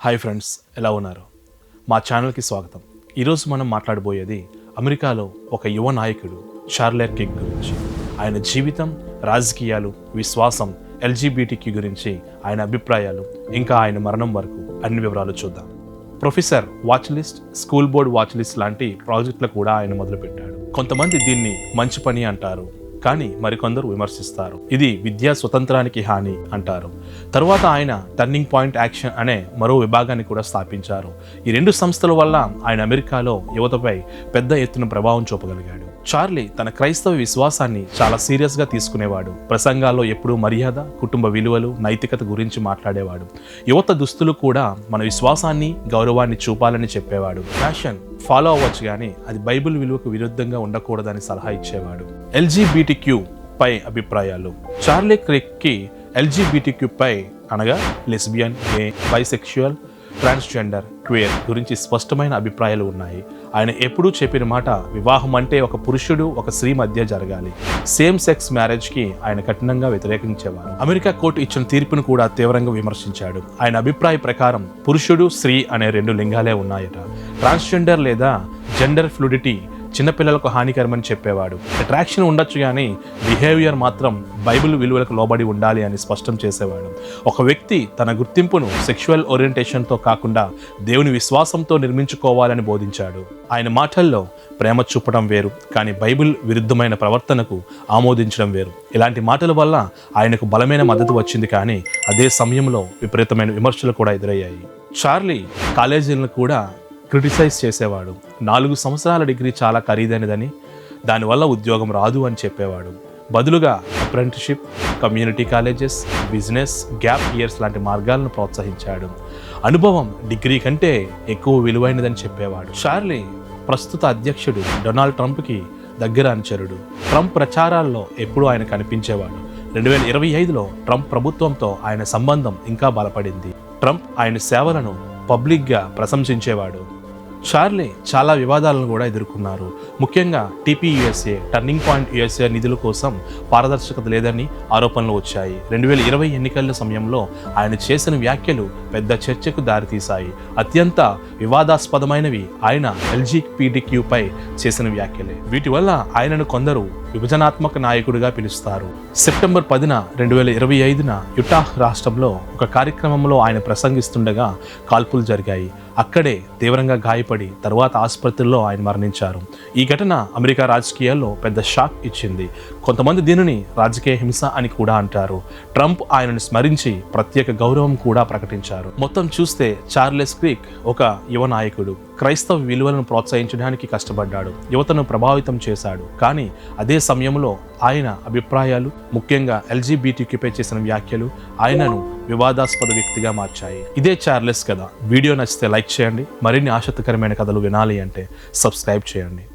Hi friends ఎలా ఉన్నారు? మా ఛానల్కి స్వాగతం. ఈరోజు మనం మాట్లాడబోయేది అమెరికాలో ఒక యువ నాయకుడు షార్లెట్ కింగ్ గురించి. ఆయన జీవితం రాజకీయాలు విశ్వాసం ఎల్జీబీటీక్యూ గురించి ఆయన అభిప్రాయాలు ఇంకా ఆయన మరణం వరకు అన్ని వివరాలు చూద్దాం. Professor watch list school board watch list లాంటి ప్రాజెక్టులు కూడా ఆయన మొదలుపెట్టాడు. కొంతమంది దీన్ని మంచి పని అంటారు. కానీ మరికొందరు విమర్శిస్తారు. ఇది విద్యా స్వతంత్రానికి హాని అంటారు. తరువాత ఆయన టర్నింగ్ పాయింట్ యాక్షన్ అనే మరో విభాగాన్ని కూడా స్థాపించారు. ఈ రెండు సంస్థల వల్ల ఆయన అమెరికాలో యువతపై పెద్ద ఎత్తున ప్రభావం చూపగలిగాడు. చార్లీ తన క్రైస్తవ విశ్వాసాన్ని చాలా సీరియస్గా తీసుకునేవాడు. ప్రసంగాల్లో ఎప్పుడూ మర్యాద కుటుంబ విలువలు నైతికత గురించి మాట్లాడేవాడు. యువత దుస్తులు కూడా మన విశ్వాసాన్ని గౌరవాన్ని చూపాలని చెప్పేవాడు. ఫ్యాషన్ ఫాలో అవ్వచ్చు కానీ అది బైబిల్ విలువకు విరుద్ధంగా ఉండకూడదని సలహా ఇచ్చేవాడు. ఎల్జీబీటీక్యూ పై అభిప్రాయాలు. చార్లీ క్రిక్కి ఎల్జీబీటీక్యూ పై అనగా lesbian gay bisexual transgender queer గురించి స్పష్టమైన అభిప్రాయాలు ఉన్నాయి. ఆయన ఎప్పుడూ చెప్పిన మాట వివాహం అంటే ఒక పురుషుడు ఒక స్త్రీ మధ్య జరగాలి. సేమ్ సెక్స్ మ్యారేజ్కి ఆయన కఠినంగా వ్యతిరేకించేవారు. అమెరికా కోర్టు ఇచ్చిన తీర్పును కూడా తీవ్రంగా విమర్శించాడు. ఆయన అభిప్రాయ ప్రకారం పురుషుడు స్త్రీ అనే రెండు లింగాలే ఉన్నాయట. ట్రాన్స్జెండర్ లేదా జెండర్ ఫ్లూడిటీ చిన్నపిల్లలకు హానికరమని చెప్పేవాడు. అట్రాక్షన్ ఉండొచ్చు కానీ బిహేవియర్ మాత్రం బైబిల్ విలువలకు లోబడి ఉండాలి అని స్పష్టం చేసేవాడు. ఒక వ్యక్తి తన గుర్తింపును సెక్షువల్ ఓరియంటేషన్తో కాకుండా దేవుని విశ్వాసంతో నిర్మించుకోవాలని బోధించాడు. ఆయన మాటల్లో ప్రేమ చూపడం వేరు కానీ బైబిల్ విరుద్ధమైన ప్రవర్తనకు ఆమోదించడం వేరు. ఇలాంటి మాటల వల్ల ఆయనకు బలమైన మద్దతు వచ్చింది కానీ అదే సమయంలో విపరీతమైన విమర్శలు కూడా ఎదురయ్యాయి. చార్లీ కాలేజీలను కూడా క్రిటిసైజ్ చేసేవాడు. నాలుగు సంవత్సరాల డిగ్రీ చాలా ఖరీదైనదని దానివల్ల ఉద్యోగం రాదు అని చెప్పేవాడు. బదులుగా apprenticeship community colleges business gap years లాంటి మార్గాలను ప్రోత్సహించాడు. అనుభవం డిగ్రీ కంటే ఎక్కువ విలువైనదని చెప్పేవాడు. షార్లీ ప్రస్తుత అధ్యక్షుడు డొనాల్డ్ ట్రంప్కి దగ్గర అనుచరుడు. ట్రంప్ ప్రచారాల్లో ఎప్పుడూ ఆయన కనిపించేవాడు. రెండు వేల ఇరవై ఐదులో ట్రంప్ ప్రభుత్వంతో ఆయన సంబంధం ఇంకా బలపడింది. ట్రంప్ ఆయన సేవలను పబ్లిక్గా ప్రశంసించేవాడు. చార్లీ చాలా వివాదాలను కూడా ఎదుర్కొన్నారు. ముఖ్యంగా టీపీయూఎస్ఏ టర్నింగ్ పాయింట్ యుఎస్ఏ నిధుల కోసం పారదర్శకత లేదని ఆరోపణలు వచ్చాయి. రెండు వేల ఇరవై ఎన్నికల సమయంలో ఆయన చేసిన వ్యాఖ్యలు పెద్ద చర్చకు దారితీశాయి. అత్యంత వివాదాస్పదమైనవి ఆయన ఎల్జీపీడిక్యూపై చేసిన వ్యాఖ్యలే. వీటి వల్ల ఆయనను కొందరు విభజనాత్మక నాయకుడిగా పిలుస్తారు. సెప్టెంబర్ పదిన రెండు వేల ఇరవై ఐదున యుటాహ్ రాష్ట్రంలో ఒక కార్యక్రమంలో ఆయన ప్రసంగిస్తుండగా కాల్పులు జరిగాయి. అక్కడే తీవ్రంగా గాయపడి తర్వాత ఆసుపత్రిలో ఆయన మరణించారు. ఈ ఘటన అమెరికా రాజకీయాల్లో పెద్ద షాక్ ఇచ్చింది. కొంతమంది దీనిని రాజకీయ హింస అని కూడా అంటారు. ట్రంప్ ఆయనను స్మరించి ప్రత్యేక గౌరవం కూడా ప్రకటించారు. మొత్తం చూస్తే చార్లెస్ క్రీక్ ఒక యువ నాయకుడు. క్రైస్తవ విలువలను ప్రోత్సహించడానికి కష్టపడ్డాడు. యువతను ప్రభావితం చేశాడు. కానీ అదే అదే సమయంలో ఆయన అభిప్రాయాలు ముఖ్యంగా ఎల్జీబీటీక్యూపై చేసిన వ్యాఖ్యలు ఆయనను వివాదాస్పద వ్యక్తిగా మార్చాయి. ఇదే చార్లెస్ కథ. వీడియో నచ్చితే లైక్ చేయండి. మరిన్ని ఆసక్తికరమైన కథలు వినాలి అంటే సబ్స్క్రైబ్ చేయండి.